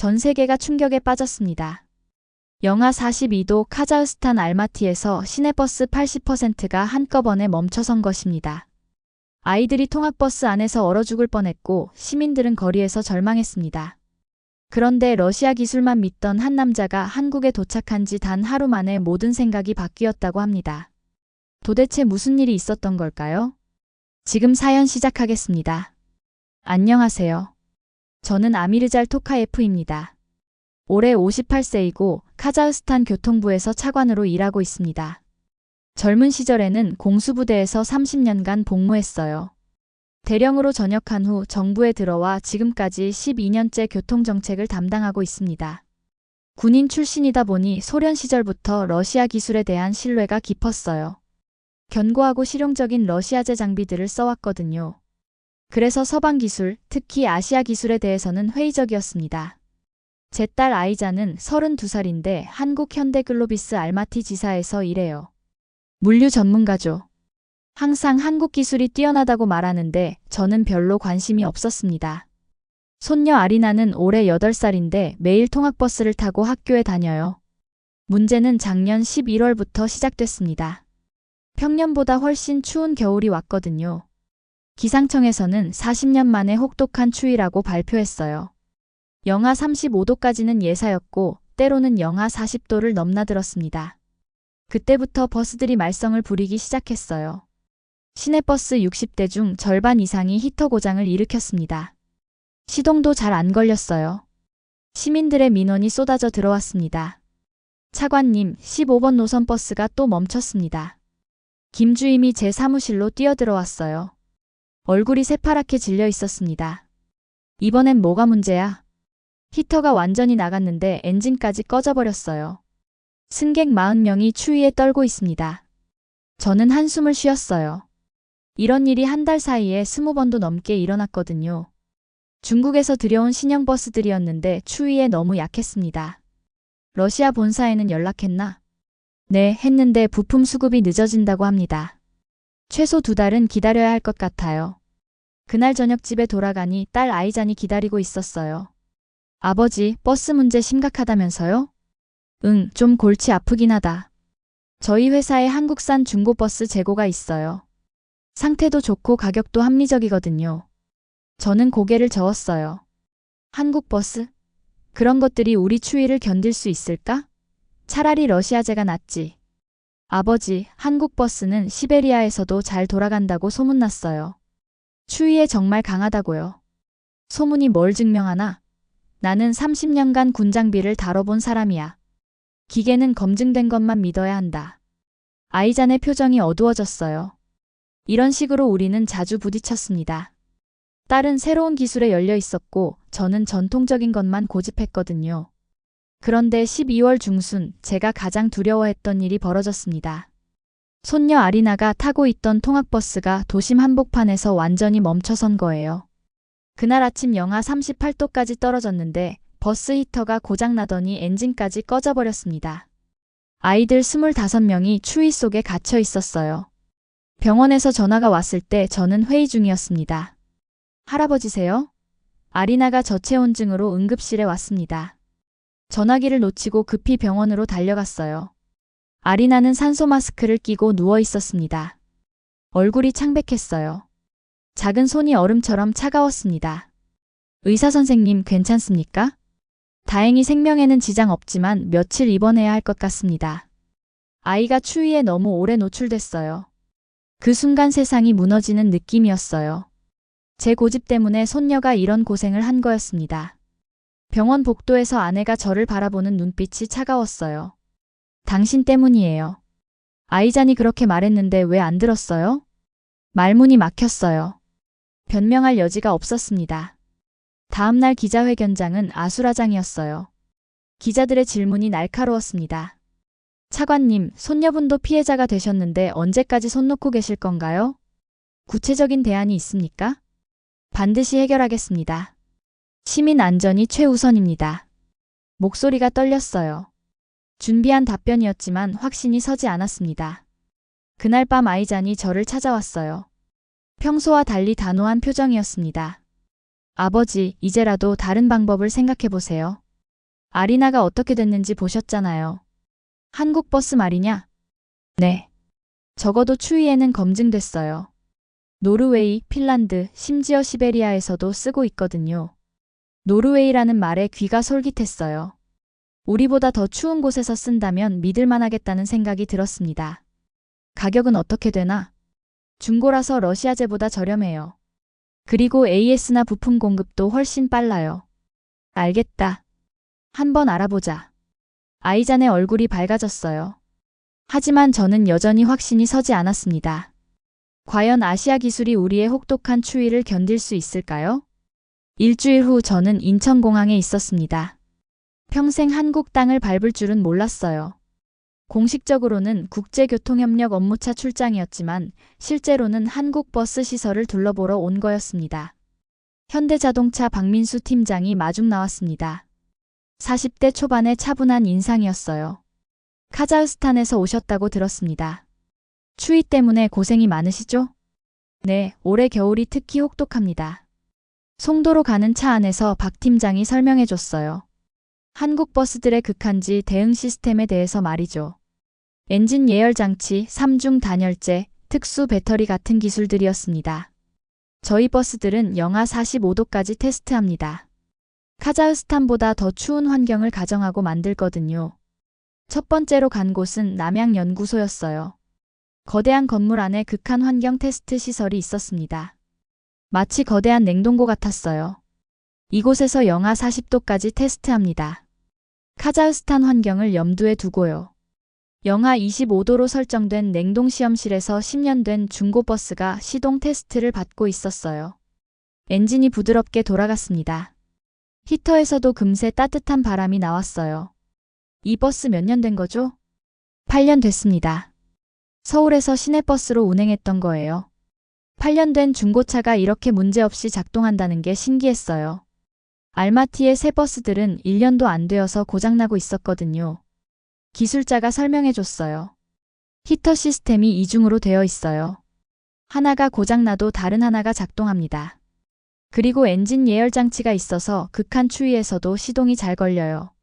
전 세계가 충격에 빠졌습니다. 영하 42도 카자흐스탄 알마티에서 시내버스 80%가 한꺼번에 멈춰선 것입니다. 아이들이 통학버스 안에서 얼어 죽을 뻔했고 시민들은 거리에서 절망했습니다. 그런데 러시아 기술만 믿던 한 남자가 한국에 도착한 지 단 하루 만에 모든 생각이 바뀌었다고 합니다. 도대체 무슨 일이 있었던 걸까요? 지금 사연 시작하겠습니다. 안녕하세요. 저는 아미르잘 토카예프입니다. 올해 58세이고 카자흐스탄 교통부에서 차관으로 일하고 있습니다. 젊은 시절에는 공수부대에서 30년간 복무했어요. 대령으로 전역한 후 정부에 들어와 지금까지 12년째 교통정책을 담당하고 있습니다. 군인 출신이다 보니 소련 시절부터 러시아 기술에 대한 신뢰가 깊었어요. 견고하고 실용적인 러시아제 장비들을 써왔거든요. 그래서 서방 기술, 특히 아시아 기술에 대해서는 회의적이었습니다. 제 딸 아이자는 32살인데 한국 현대글로비스 알마티 지사에서 일해요. 물류 전문가죠. 항상 한국 기술이 뛰어나다고 말하는데 저는 별로 관심이 없었습니다. 손녀 아리나는 올해 8살인데 매일 통학버스를 타고 학교에 다녀요. 문제는 작년 11월부터 시작됐습니다. 평년보다 훨씬 추운 겨울이 왔거든요. 기상청에서는 40년 만에 혹독한 추위라고 발표했어요. 영하 35도까지는 예사였고 때로는 영하 40도를 넘나들었습니다. 그때부터 버스들이 말썽을 부리기 시작했어요. 시내버스 60대 중 절반 이상이 히터 고장을 일으켰습니다. 시동도 잘 안 걸렸어요. 시민들의 민원이 쏟아져 들어왔습니다. 차관님, 15번 노선 버스가 또 멈췄습니다. 김 주임이 제 사무실로 뛰어들어왔어요. 얼굴이 새파랗게 질려 있었습니다. 이번엔 뭐가 문제야? 히터가 완전히 나갔는데 엔진까지 꺼져버렸어요. 승객 40명이 추위에 떨고 있습니다. 저는 한숨을 쉬었어요. 이런 일이 한 달 사이에 20번도 넘게 일어났거든요. 중국에서 들여온 신형 버스들이었는데 추위에 너무 약했습니다. 러시아 본사에는 연락했나? 네, 했는데 부품 수급이 늦어진다고 합니다. 최소 두 달은 기다려야 할 것 같아요. 그날 저녁 집에 돌아가니 딸 아이잔이 기다리고 있었어요. 아버지, 버스 문제 심각하다면서요? 응, 좀 골치 아프긴 하다. 저희 회사에 한국산 중고버스 재고가 있어요. 상태도 좋고 가격도 합리적이거든요. 저는 고개를 저었어요. 한국 버스? 그런 것들이 우리 추위를 견딜 수 있을까? 차라리 러시아제가 낫지. 아버지, 한국 버스는 시베리아에서도 잘 돌아간다고 소문났어요. 추위에 정말 강하다고요. 소문이 뭘 증명하나? 나는 30년간 군장비를 다뤄본 사람이야. 기계는 검증된 것만 믿어야 한다. 아이잔의 표정이 어두워졌어요. 이런 식으로 우리는 자주 부딪혔습니다. 딸은 새로운 기술에 열려 있었고 저는 전통적인 것만 고집했거든요. 그런데 12월 중순 제가 가장 두려워했던 일이 벌어졌습니다. 손녀 아리나가 타고 있던 통학버스가 도심 한복판에서 완전히 멈춰선 거예요. 그날 아침 영하 38도까지 떨어졌는데 버스 히터가 고장나더니 엔진까지 꺼져버렸습니다. 아이들 25명이 추위 속에 갇혀 있었어요. 병원에서 전화가 왔을 때 저는 회의 중이었습니다. 할아버지세요? 아리나가 저체온증으로 응급실에 왔습니다. 전화기를 놓치고 급히 병원으로 달려갔어요. 아리나는 산소 마스크를 끼고 누워 있었습니다. 얼굴이 창백했어요. 작은 손이 얼음처럼 차가웠습니다. 의사 선생님 괜찮습니까? 다행히 생명에는 지장 없지만 며칠 입원해야 할 것 같습니다. 아이가 추위에 너무 오래 노출됐어요. 그 순간 세상이 무너지는 느낌이었어요. 제 고집 때문에 손녀가 이런 고생을 한 거였습니다. 병원 복도에서 아내가 저를 바라보는 눈빛이 차가웠어요. 당신 때문이에요. 아이잔이 그렇게 말했는데 왜 안 들었어요? 말문이 막혔어요. 변명할 여지가 없었습니다. 다음날 기자회견장은 아수라장이었어요. 기자들의 질문이 날카로웠습니다. 차관님, 손녀분도 피해자가 되셨는데 언제까지 손 놓고 계실 건가요? 구체적인 대안이 있습니까? 반드시 해결하겠습니다. 시민 안전이 최우선입니다. 목소리가 떨렸어요. 준비한 답변이었지만 확신이 서지 않았습니다. 그날 밤 아이잔이 저를 찾아왔어요. 평소와 달리 단호한 표정이었습니다. 아버지, 이제라도 다른 방법을 생각해 보세요. 아리나가 어떻게 됐는지 보셨잖아요. 한국 버스 말이냐? 네. 적어도 추위에는 검증됐어요. 노르웨이, 핀란드, 심지어 시베리아에서도 쓰고 있거든요. 노르웨이라는 말에 귀가 솔깃했어요. 우리보다 더 추운 곳에서 쓴다면 믿을만 하겠다는 생각이 들었습니다. 가격은 어떻게 되나? 중고라서 러시아제보다 저렴해요. 그리고 AS나 부품 공급도 훨씬 빨라요. 알겠다. 한번 알아보자. 아이잔의 얼굴이 밝아졌어요. 하지만 저는 여전히 확신이 서지 않았습니다. 과연 아시아 기술이 우리의 혹독한 추위를 견딜 수 있을까요? 일주일 후 저는 인천공항에 있었습니다. 평생 한국 땅을 밟을 줄은 몰랐어요. 공식적으로는 국제교통협력 업무차 출장이었지만 실제로는 한국 버스 시설을 둘러보러 온 거였습니다. 현대자동차 박민수 팀장이 마중 나왔습니다. 40대 초반의 차분한 인상이었어요. 카자흐스탄에서 오셨다고 들었습니다. 추위 때문에 고생이 많으시죠? 네, 올해 겨울이 특히 혹독합니다. 송도로 가는 차 안에서 박 팀장이 설명해 줬어요. 한국 버스들의 극한지 대응 시스템에 대해서 말이죠. 엔진 예열 장치, 3중 단열재, 특수 배터리 같은 기술들이었습니다. 저희 버스들은 영하 45도까지 테스트합니다. 카자흐스탄보다 더 추운 환경을 가정하고 만들거든요. 첫 번째로 간 곳은 남양연구소였어요. 거대한 건물 안에 극한 환경 테스트 시설이 있었습니다. 마치 거대한 냉동고 같았어요. 이곳에서 영하 40도까지 테스트합니다. 카자흐스탄 환경을 염두에 두고요. 영하 25도로 설정된 냉동 시험실에서 10년 된 중고버스가 시동 테스트를 받고 있었어요. 엔진이 부드럽게 돌아갔습니다. 히터에서도 금세 따뜻한 바람이 나왔어요. 이 버스 몇 년 된 거죠? 8년 됐습니다. 서울에서 시내버스로 운행했던 거예요. 8년 된 중고차가 이렇게 문제없이 작동한다는 게 신기했어요. 알마티의 새 버스들은 1년도 안 되어서 고장나고 있었거든요. 기술자가 설명해 줬어요. 히터 시스템이 이중으로 되어 있어요. 하나가 고장나도 다른 하나가 작동합니다. 그리고 엔진 예열 장치가 있어서 극한 추위에서도 시동이 잘 걸려요.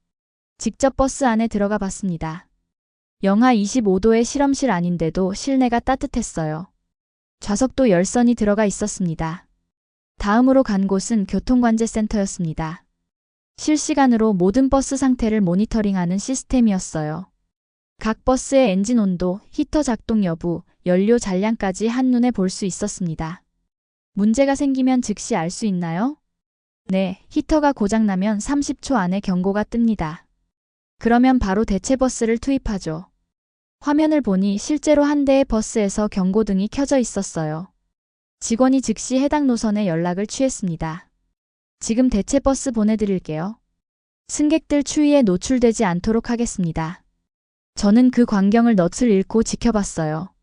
직접 버스 안에 들어가 봤습니다. 영하 25도의 실험실 아닌데도 실내가 따뜻했어요. 좌석도 열선이 들어가 있었습니다. 다음으로 간 곳은 교통관제센터였습니다. 실시간으로 모든 버스 상태를 모니터링하는 시스템이었어요. 각 버스의 엔진 온도, 히터 작동 여부, 연료 잔량까지 한눈에 볼 수 있었습니다. 문제가 생기면 즉시 알 수 있나요? 네, 히터가 고장나면 30초 안에 경고가 뜹니다. 그러면 바로 대체 버스를 투입하죠. 화면을 보니 실제로 한 대의 버스에서 경고등이 켜져 있었어요. 직원이 즉시 해당 노선에 연락을 취했습니다. 지금 대체 버스 보내드릴게요. 승객들 추위에 노출되지 않도록 하겠습니다. 저는 그 광경을 넛을 잃고 지켜봤어요.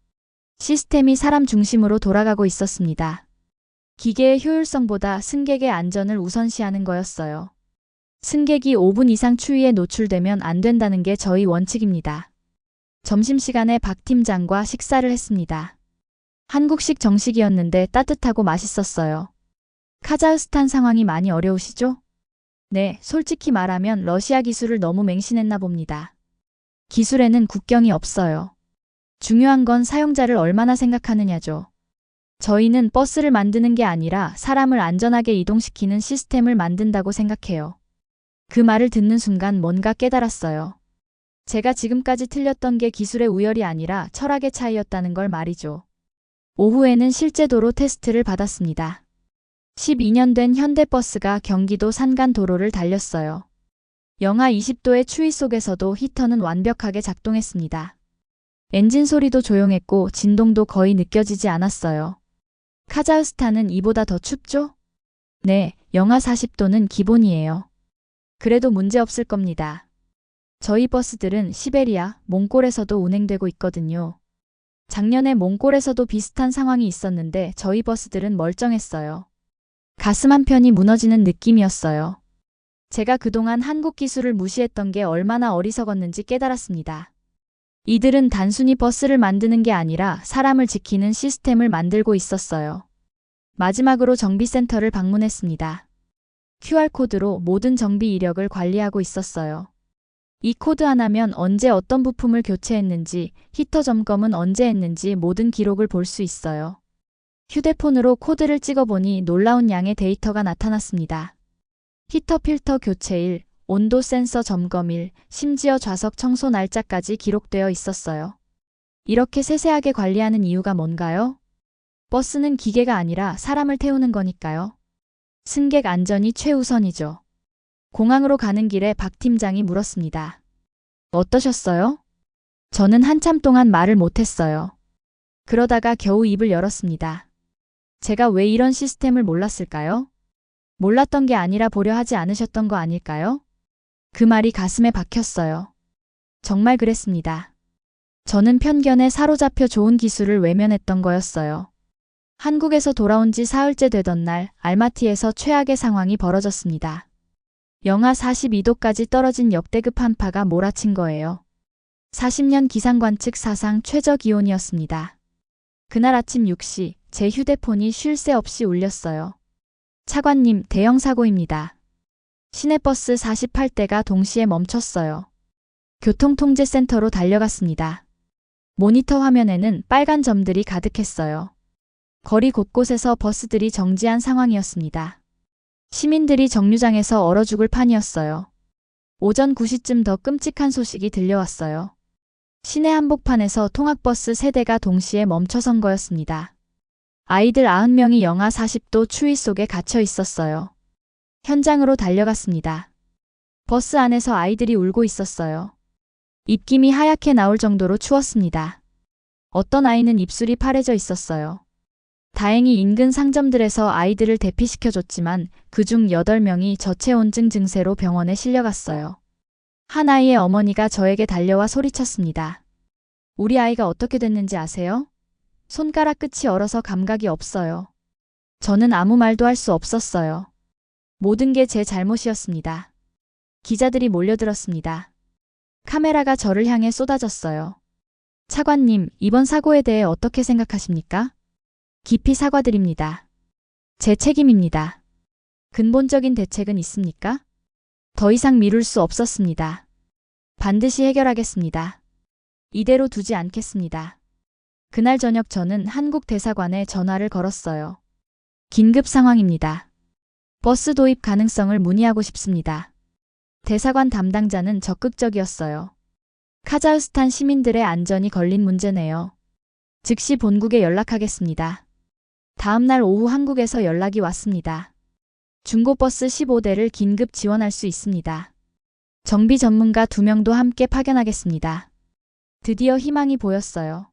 시스템이 사람 중심으로 돌아가고 있었습니다. 기계의 효율성보다 승객의 안전을 우선시하는 거였어요. 승객이 5분 이상 추위에 노출되면 안 된다는 게 저희 원칙입니다. 점심시간에 박 팀장과 식사를 했습니다. 한국식 정식이었는데 따뜻하고 맛있었어요. 카자흐스탄 상황이 많이 어려우시죠? 네, 솔직히 말하면 러시아 기술을 너무 맹신했나 봅니다. 기술에는 국경이 없어요. 중요한 건 사용자를 얼마나 생각하느냐죠. 저희는 버스를 만드는 게 아니라 사람을 안전하게 이동시키는 시스템을 만든다고 생각해요. 그 말을 듣는 순간 뭔가 깨달았어요. 제가 지금까지 틀렸던 게 기술의 우열이 아니라 철학의 차이였다는 걸 말이죠. 오후에는 실제 도로 테스트를 받았습니다. 12년 된 현대버스가 경기도 산간 도로를 달렸어요. 영하 20도의 추위 속에서도 히터는 완벽하게 작동했습니다. 엔진 소리도 조용했고 진동도 거의 느껴지지 않았어요. 카자흐스탄은 이보다 더 춥죠? 네, 영하 40도는 기본이에요. 그래도 문제 없을 겁니다. 저희 버스들은 시베리아, 몽골에서도 운행되고 있거든요. 작년에 몽골에서도 비슷한 상황이 있었는데 저희 버스들은 멀쩡했어요. 가슴 한편이 무너지는 느낌이었어요. 제가 그동안 한국 기술을 무시했던 게 얼마나 어리석었는지 깨달았습니다. 이들은 단순히 버스를 만드는 게 아니라 사람을 지키는 시스템을 만들고 있었어요. 마지막으로 정비센터를 방문했습니다. QR코드로 모든 정비 이력을 관리하고 있었어요. 이 코드 하나면 언제 어떤 부품을 교체했는지, 히터 점검은 언제 했는지 모든 기록을 볼 수 있어요. 휴대폰으로 코드를 찍어보니 놀라운 양의 데이터가 나타났습니다. 히터 필터 교체일, 온도 센서 점검일, 심지어 좌석 청소 날짜까지 기록되어 있었어요. 이렇게 세세하게 관리하는 이유가 뭔가요? 버스는 기계가 아니라 사람을 태우는 거니까요. 승객 안전이 최우선이죠. 공항으로 가는 길에 박 팀장이 물었습니다. 어떠셨어요? 저는 한참 동안 말을 못했어요. 그러다가 겨우 입을 열었습니다. 제가 왜 이런 시스템을 몰랐을까요? 몰랐던 게 아니라 보려 하지 않으셨던 거 아닐까요? 그 말이 가슴에 박혔어요. 정말 그랬습니다. 저는 편견에 사로잡혀 좋은 기술을 외면했던 거였어요. 한국에서 돌아온 지 사흘째 되던 날 알마티에서 최악의 상황이 벌어졌습니다. 영하 42도까지 떨어진 역대급 한파가 몰아친 거예요. 40년 기상관측 사상 최저 기온이었습니다. 그날 아침 6시 제 휴대폰이 쉴 새 없이 울렸어요. 차관님, 대형 사고입니다. 시내버스 48대가 동시에 멈췄어요. 교통통제센터로 달려갔습니다. 모니터 화면에는 빨간 점들이 가득했어요. 거리 곳곳에서 버스들이 정지한 상황이었습니다. 시민들이 정류장에서 얼어 죽을 판이었어요. 오전 9시쯤 더 끔찍한 소식이 들려왔어요. 시내 한복판에서 통학버스 세대가 동시에 멈춰선 거였습니다. 아이들 90명이 영하 40도 추위 속에 갇혀 있었어요. 현장으로 달려갔습니다. 버스 안에서 아이들이 울고 있었어요. 입김이 하얗게 나올 정도로 추웠습니다. 어떤 아이는 입술이 파래져 있었어요. 다행히 인근 상점들에서 아이들을 대피시켜줬지만 그중 8명이 저체온증 증세로 병원에 실려갔어요. 한 아이의 어머니가 저에게 달려와 소리쳤습니다. 우리 아이가 어떻게 됐는지 아세요? 손가락 끝이 얼어서 감각이 없어요. 저는 아무 말도 할 수 없었어요. 모든 게 제 잘못이었습니다. 기자들이 몰려들었습니다. 카메라가 저를 향해 쏟아졌어요. 차관님, 이번 사고에 대해 어떻게 생각하십니까? 깊이 사과드립니다. 제 책임입니다. 근본적인 대책은 있습니까? 더 이상 미룰 수 없었습니다. 반드시 해결하겠습니다. 이대로 두지 않겠습니다. 그날 저녁 저는 한국 대사관에 전화를 걸었어요. 긴급 상황입니다. 버스 도입 가능성을 문의하고 싶습니다. 대사관 담당자는 적극적이었어요. 카자흐스탄 시민들의 안전이 걸린 문제네요. 즉시 본국에 연락하겠습니다. 다음 날 오후 한국에서 연락이 왔습니다. 중고버스 15대를 긴급 지원할 수 있습니다. 정비 전문가 2명도 함께 파견하겠습니다. 드디어 희망이 보였어요.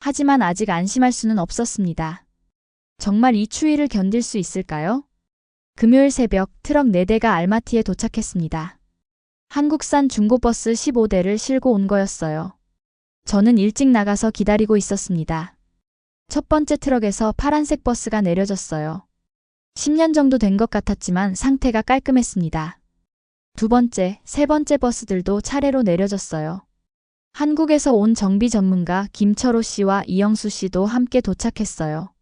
하지만 아직 안심할 수는 없었습니다. 정말 이 추위를 견딜 수 있을까요? 금요일 새벽 트럭 4대가 알마티에 도착했습니다. 한국산 중고버스 15대를 실고 온 거였어요. 저는 일찍 나가서 기다리고 있었습니다. 첫 번째 트럭에서 파란색 버스가 내려졌어요. 10년 정도 된 것 같았지만 상태가 깔끔했습니다. 두 번째, 세 번째 버스들도 차례로 내려졌어요. 한국에서 온 정비 전문가 김철호 씨와 이영수 씨도 함께 도착했어요.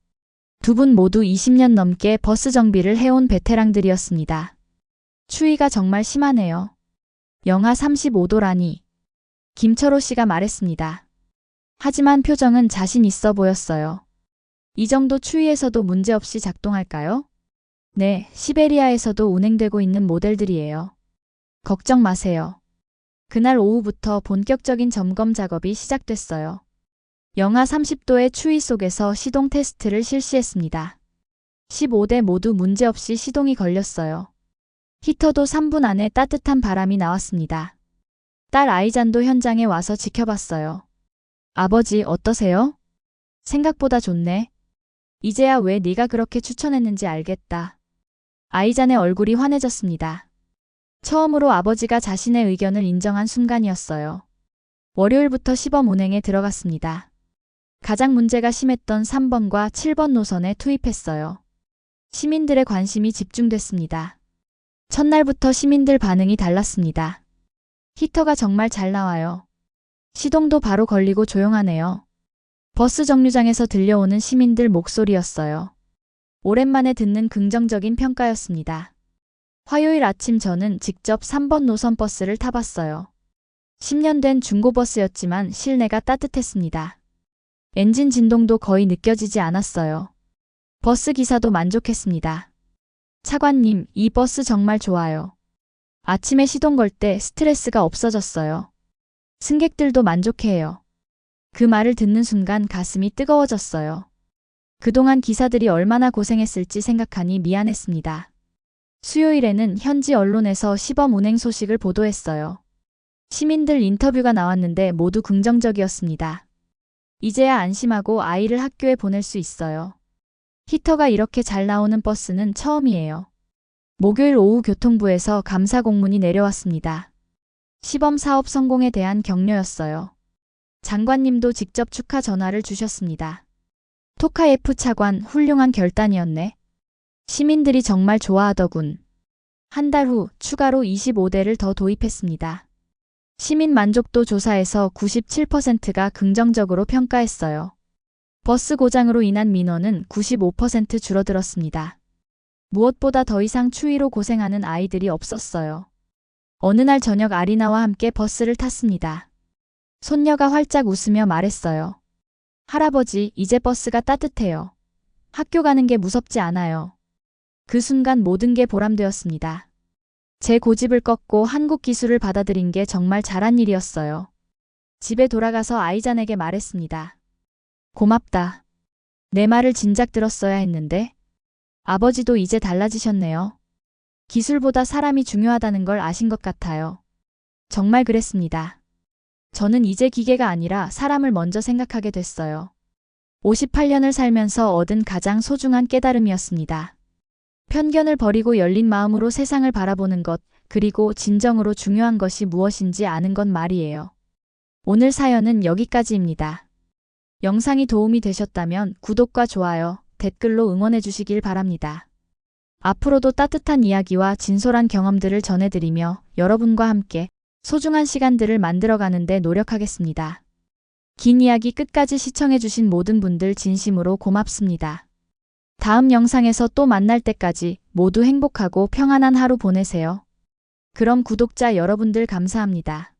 두 분 모두 20년 넘게 버스 정비를 해온 베테랑들이었습니다. 추위가 정말 심하네요. 영하 35도라니. 김철호 씨가 말했습니다. 하지만 표정은 자신 있어 보였어요. 이 정도 추위에서도 문제없이 작동할까요? 네, 시베리아에서도 운행되고 있는 모델들이에요. 걱정 마세요. 그날 오후부터 본격적인 점검 작업이 시작됐어요. 영하 30도의 추위 속에서 시동 테스트를 실시했습니다. 15대 모두 문제없이 시동이 걸렸어요. 히터도 3분 안에 따뜻한 바람이 나왔습니다. 딸 아이잔도 현장에 와서 지켜봤어요. 아버지 어떠세요? 생각보다 좋네. 이제야 왜 네가 그렇게 추천했는지 알겠다. 아이잔의 얼굴이 환해졌습니다. 처음으로 아버지가 자신의 의견을 인정한 순간이었어요. 월요일부터 시범 운행에 들어갔습니다. 가장 문제가 심했던 3번과 7번 노선에 투입했어요. 시민들의 관심이 집중됐습니다. 첫날부터 시민들 반응이 달랐습니다. 히터가 정말 잘 나와요. 시동도 바로 걸리고 조용하네요. 버스 정류장에서 들려오는 시민들 목소리였어요. 오랜만에 듣는 긍정적인 평가였습니다. 화요일 아침 저는 직접 3번 노선 버스를 타봤어요. 10년 된 중고버스였지만 실내가 따뜻했습니다. 엔진 진동도 거의 느껴지지 않았어요. 버스 기사도 만족했습니다. 차관님, 이 버스 정말 좋아요. 아침에 시동 걸 때 스트레스가 없어졌어요. 승객들도 만족해요. 그 말을 듣는 순간 가슴이 뜨거워졌어요. 그동안 기사들이 얼마나 고생했을지 생각하니 미안했습니다. 수요일에는 현지 언론에서 시범 운행 소식을 보도했어요. 시민들 인터뷰가 나왔는데 모두 긍정적이었습니다. 이제야 안심하고 아이를 학교에 보낼 수 있어요. 히터가 이렇게 잘 나오는 버스는 처음이에요. 목요일 오후 교통부에서 감사 공문이 내려왔습니다. 시범 사업 성공에 대한 격려였어요. 장관님도 직접 축하 전화를 주셨습니다. 토카예프 차관 훌륭한 결단이었네. 시민들이 정말 좋아하더군. 한 달 후 추가로 25대를 더 도입했습니다. 시민 만족도 조사에서 97%가 긍정적으로 평가했어요. 버스 고장으로 인한 민원은 95% 줄어들었습니다. 무엇보다 더 이상 추위로 고생하는 아이들이 없었어요. 어느 날 저녁 아리나와 함께 버스를 탔습니다. 손녀가 활짝 웃으며 말했어요. 할아버지, 이제 버스가 따뜻해요. 학교 가는 게 무섭지 않아요. 그 순간 모든 게 보람되었습니다. 제 고집을 꺾고 한국 기술을 받아들인 게 정말 잘한 일이었어요. 집에 돌아가서 아이잔에게 말했습니다. 고맙다. 내 말을 진작 들었어야 했는데. 아버지도 이제 달라지셨네요. 기술보다 사람이 중요하다는 걸 아신 것 같아요. 정말 그랬습니다. 저는 이제 기계가 아니라 사람을 먼저 생각하게 됐어요. 58년을 살면서 얻은 가장 소중한 깨달음이었습니다. 편견을 버리고 열린 마음으로 세상을 바라보는 것, 그리고 진정으로 중요한 것이 무엇인지 아는 것 말이에요. 오늘 사연은 여기까지입니다. 영상이 도움이 되셨다면 구독과 좋아요, 댓글로 응원해 주시길 바랍니다. 앞으로도 따뜻한 이야기와 진솔한 경험들을 전해드리며 여러분과 함께 소중한 시간들을 만들어가는데 노력하겠습니다. 긴 이야기 끝까지 시청해주신 모든 분들 진심으로 고맙습니다. 다음 영상에서 또 만날 때까지 모두 행복하고 평안한 하루 보내세요. 그럼 구독자 여러분들 감사합니다.